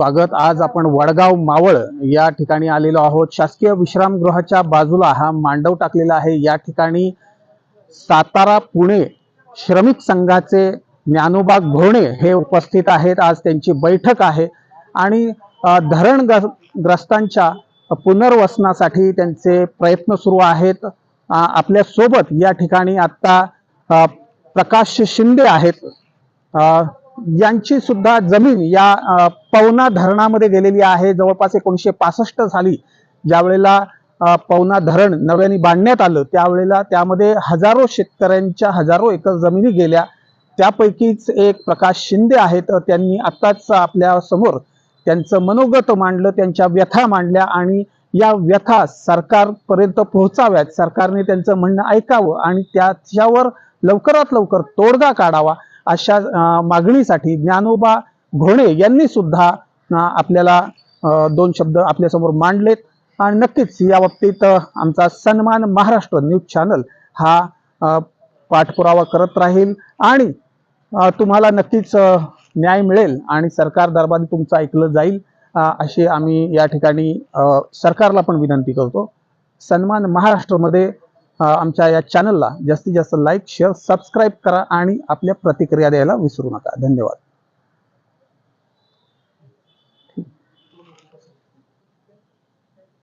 स्वागत. आज आपण वडगाव मावळ या ठिकाणी आलेलो आहोत. शासकीय विश्रामगृहाच्या बाजूला हा मांडव टाकलेला आहे. या ठिकाणी सातारा पुणे श्रमिक संघाचे ज्ञानोबा घोणे हे उपस्थित आहेत. आज त्यांची बैठक आहे आणि धरण ग्रस्तांच्या पुनर्वसनासाठी त्यांचे प्रयत्न सुरू आहेत. आपल्यासोबत या ठिकाणी आता प्रकाश शिंदे आहेत. यांची सुद्धा जमीन या पवना धरणामध्ये गेलेली आहे. जवळपास एकोणीसशे पासष्ट साली ज्यावेळेला पवना धरण नव्याने बांधण्यात आलं त्यावेळेला त्यामध्ये हजारो शेतकऱ्यांच्या हजारो एकर जमिनी गेल्या. त्यापैकीच एक प्रकाश शिंदे आहेत. त्यांनी आत्ताच आपल्यासमोर त्यांचं मनोगत मांडलं त्यांच्या व्यथा मांडल्या आणि या व्यथा सरकारपर्यंत पोहोचाव्यात. सरकारने त्यांचं म्हणणं ऐकावं आणि त्याच्यावर लवकरात लवकर तोडगा काढावा. अशा मागणीसाठी ज्ञानोबा घोणे यांनी सुद्धा आपल्याला दोन शब्द आपल्यासमोर मांडलेत. आणि नक्कीच या बाबतीत आमचा सन्मान महाराष्ट्र न्यूज चॅनल हा पाठपुरावा करत राहील. आणि तुम्हाला नक्कीच न्याय मिळेल आणि सरकार दरबारी तुमचं ऐकलं जाईल अशी आम्ही या ठिकाणी सरकारला पण विनंती करतो. सन्मान महाराष्ट्रमध्ये आमच्या या चॅनलला जास्तीत जास्त लाईक शेअर सबस्क्राईब करा आणि आपल्या प्रतिक्रिया द्यायला विसरू नका. धन्यवाद.